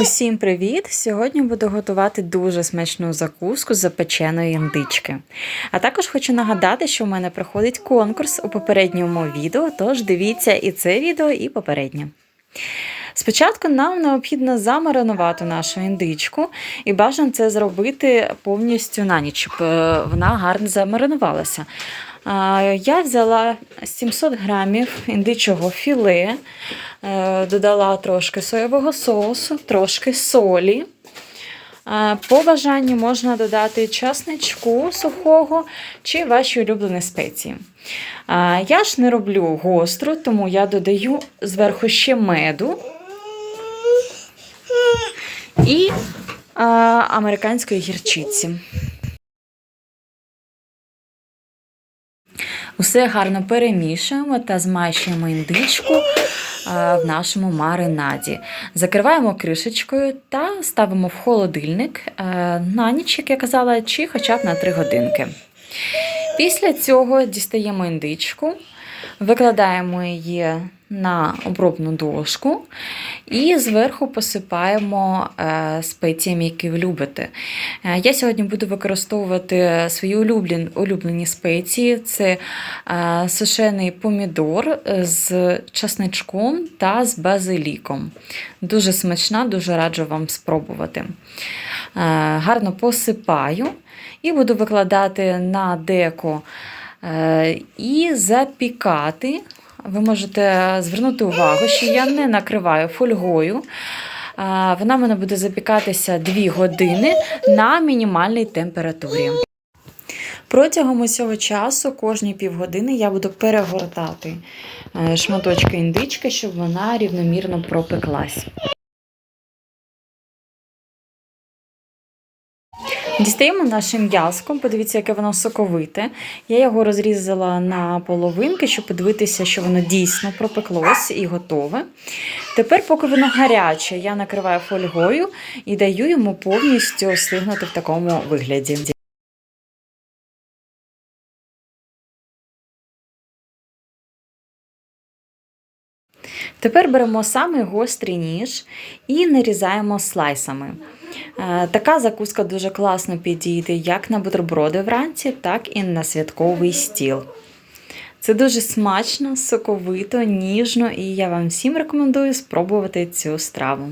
Усім привіт! Сьогодні буду готувати дуже смачну закуску з запеченої індички. А також хочу нагадати, що в мене проходить конкурс у попередньому відео, тож дивіться і це відео, і попереднє. Спочатку нам необхідно замаринувати нашу індичку, і бажано це зробити повністю на ніч, щоб е, вона гарно замаринувалася. Я взяла 700 грамів індичого філе, е, додала трошки соєвого соусу, трошки солі. По бажанню можна додати часничку сухого чи ваші улюблені спеції. Я ж не роблю гостру, тому я додаю зверху ще меду і американської гірчиці. Усе гарно перемішуємо та змащуємо індичку в нашому маринаді. Закриваємо кришечкою та ставимо в холодильник на ніч, як я казала, чи хоча б на 3 годинки. Після цього дістаємо індичку, викладаємо її на обробну дошку і зверху посипаємо е, спеціями, які ви любите. Е, Я сьогодні буду використовувати свої улюблені, спеції: це е, сушений помідор з часничком та з базиліком. Дуже смачна, дуже раджу вам спробувати. Гарно посипаю і буду викладати на деко і запікати. Ви можете звернути увагу, що я не накриваю фольгою. Вона в мене буде запікатися 2 години на мінімальній температурі. Протягом усього часу, кожні півгодини, я буду перегортати е, шматочки індички, щоб вона рівномірно пропеклась. Дістаємо наше м'язко, подивіться, яке воно соковите. Я його розрізала на половинки, щоб подивитися, що воно дійсно пропеклось і готове. Тепер, поки воно гаряче, я накриваю фольгою і даю йому повністю стигнути в такому вигляді. Тепер беремо самий гострий ніж і нарізаємо слайсами. Е, Така закуска дуже класно підійде як на бутерброди вранці, так і на святковий стіл. Це дуже смачно, соковито, ніжно, і я вам всім рекомендую спробувати цю страву.